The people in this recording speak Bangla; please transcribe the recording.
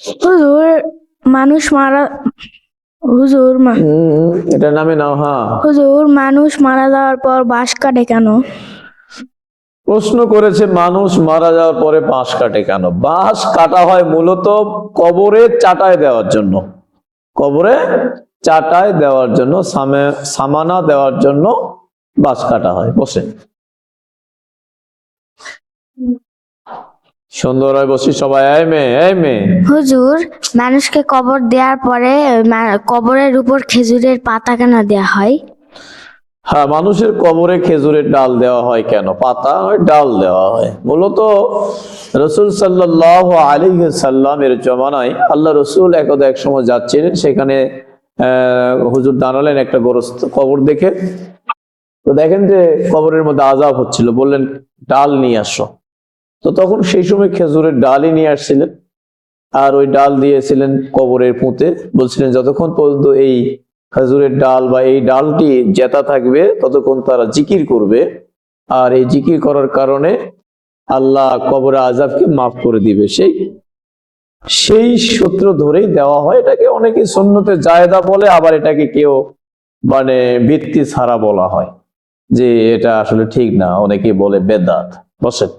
হুজুর মানুষ মারা হুজুর এটার নামে নাও হ্যাঁ হুজুর মানুষ মারা যাওয়ার পর বাঁশ কাটে কেন? প্রশ্ন করেছে মানুষ মারা যাওয়ার পরে বাঁশ কাটে কেন? বাঁশ কাটা হয় মূলত কবরে চাটায় দেওয়ার জন্য। কবরে চাটায় দেওয়ার জন্য সামে- সামানা দেওয়ার জন্য বাঁশ কাটা হয় বসেন সুন্দর হয় বসি সবাই এই মেয়ে এই মেয়ে। হুজুর মানুষকে কবর দেওয়ার পরে কবরের উপর খেজুরের পাতা কেন দেওয়া হয়? হ্যাঁ মানুষের কবরে খেজুরের ডাল দেওয়া হয় কেন? পাতা হয় ডাল দেওয়া হয়। মূলত রসুল সাল্লাহ আলী সাল্লামের জমানায় আল্লাহ রসুল একদা এক সময় যাচ্ছিলেন সেখানে আহ, হুজুর দাঁড়ালেন একটা গোরস্ত কবর দেখে। তো দেখেন যে কবরের মধ্যে আজাব হচ্ছিল বললেন ডাল নিয়ে আসো। তো তখন সেই সময় খেজুরের ডালই নিয়ে আসছিলেন। আর ওই ডাল দিয়েছিলেন কবরের পুঁতে। বলছিলেন, যতক্ষণ পর্যন্ত এই খেজুরের ডাল বা এই ডালটি জেতা থাকবে, ততক্ষণ তারা জিকির করবে। আর এই জিকির করার কারণে আল্লাহ কবরে আজাবকে মাফ করে দিবে। সেই সেই সূত্র ধরেই দেওয়া হয়। এটাকে অনেকে সন্ন্যতে জায়দা বলে, আবার এটাকে কেউ মানে ভিত্তি ছাড়া বলা হয় যে এটা আসলে ঠিক না। অনেকে বলে বেদাত। বসেন